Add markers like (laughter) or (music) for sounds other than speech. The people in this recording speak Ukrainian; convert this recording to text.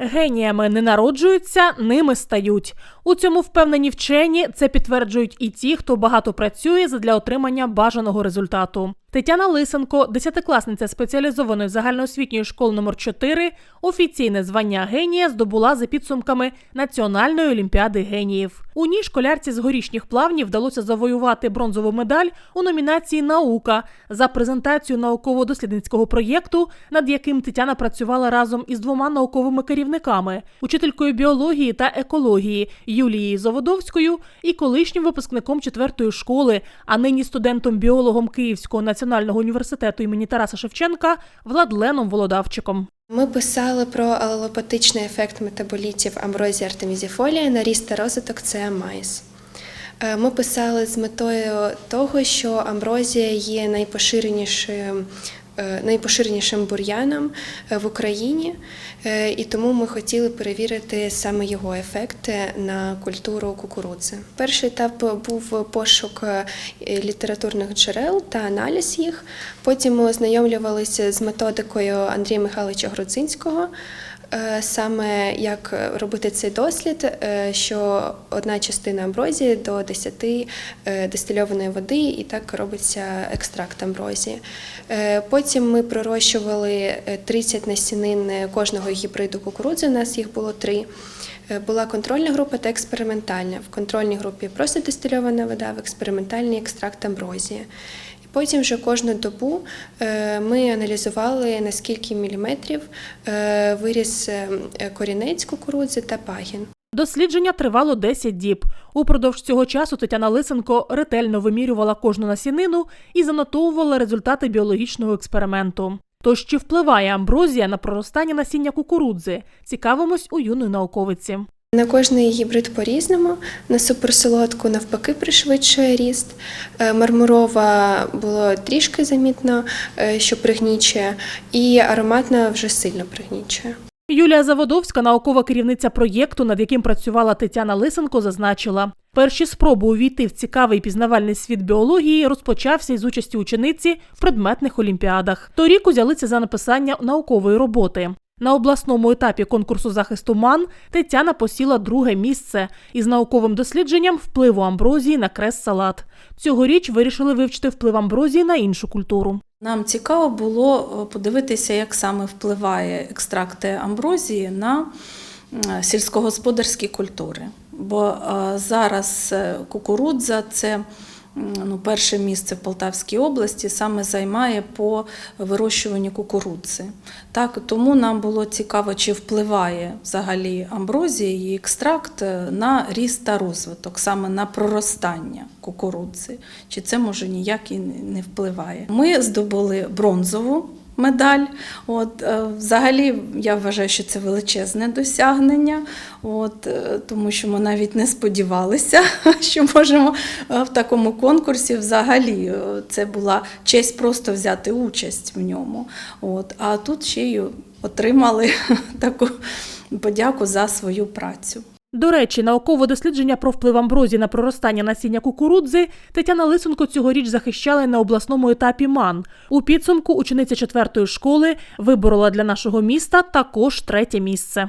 Геніями не народжуються, ними стають. У цьому впевнені вчені це підтверджують і ті, хто багато працює задля отримання бажаного результату. Тетяна Лисенко, десятикласниця спеціалізованої загальноосвітньої школи номер 4 офіційне звання генія здобула за підсумками Національної олімпіади геніїв. У ній школярці з горішніх плавнів вдалося завоювати бронзову медаль у номінації Наука за презентацію науково-дослідницького проєкту, над яким Тетяна працювала разом із двома науковими керівниками учителькою біології та екології Юлією Заводовською і колишнім випускником четвертої школи, а нині студентом-біологом Київського національного університету імені Тараса Шевченка Владленом Володавчиком. Ми писали про алелопатичний ефект метаболітів амброзії артемізіфолія на ріст та розвиток ЦАМАЙС. Е, Ми писали з метою того, що амброзія є найпоширенішим, е, найпоширенішим бур'яном е, в Україні, е, і тому ми хотіли перевірити саме його ефекти на культуру кукурудзи. Перший етап був пошук е, літературних джерел та аналіз їх. Потім ми ознайомлювалися з методикою Андрія Михайловича Грудзинського. Е, Саме як робити цей дослід, е, що одна частина амброзії до 10 е, дистильованої води, і так робиться екстракт амброзії. Потім ми пророщували е, 30 насінин кожного гібриду кукурудзи. У нас їх було три. Була контрольна група та експериментальна. В контрольній групі просто дистильована вода, в експериментальній екстракт амброзії. Потім вже кожну добу е, ми аналізували на скільки міліметрів е, виріс е, корінець кукурудзи та пагін. Дослідження тривало 10 діб. Упродовж цього часу Тетяна Лисенко ретельно вимірювала кожну насінину і занотовувала результати біологічного експерименту. Тож чи впливає амброзія на проростання насіння кукурудзи? Цікавимось у юної науковиці. На кожний гібрид по-різному. На суперсолодку навпаки пришвидшує ріст. Е, Мармурова було трішки замітно, е, що пригнічує, і ароматна вже сильно пригнічує. Юлія Заводовська, наукова керівниця проєкту, над яким працювала Тетяна Лисенко, зазначила, перші спроби увійти в цікавий пізнавальний світ біології розпочався із участі учениці в предметних олімпіадах. Торік узялися за написання наукової роботи. На обласному етапі конкурсу захисту МАН Тетяна посіла друге місце із науковим дослідженням впливу амброзії на крес-салат. Цьогоріч вирішили вивчити вплив амброзії на іншу культуру. Нам цікаво було е, подивитися, як саме впливає екстракти амброзії на сільськогосподарські культури. Бо е, зараз е, кукурудза це ну, перше місце в Полтавській області саме займає по вирощуванню кукурудзи. Так, тому нам було цікаво, чи впливає взагалі амброзія і екстракт е, на ріст та розвиток, саме на проростання кукурудзи. Чи це може ніяк і не впливає. Ми здобули бронзову медаль. От, е, взагалі, я вважаю, що це величезне досягнення, от, е, тому що ми навіть не сподівалися, (laughs) що можемо е, в такому конкурсі взагалі. Це була честь просто взяти участь в ньому. От, а тут ще й отримали (laughs) таку подяку за свою працю. До речі, наукове дослідження про вплив амброзії на проростання насіння кукурудзи Тетяна Лисенко цьогоріч захищала на обласному етапі МАН. У підсумку учениця четвертої школи виборола для нашого міста також третє місце.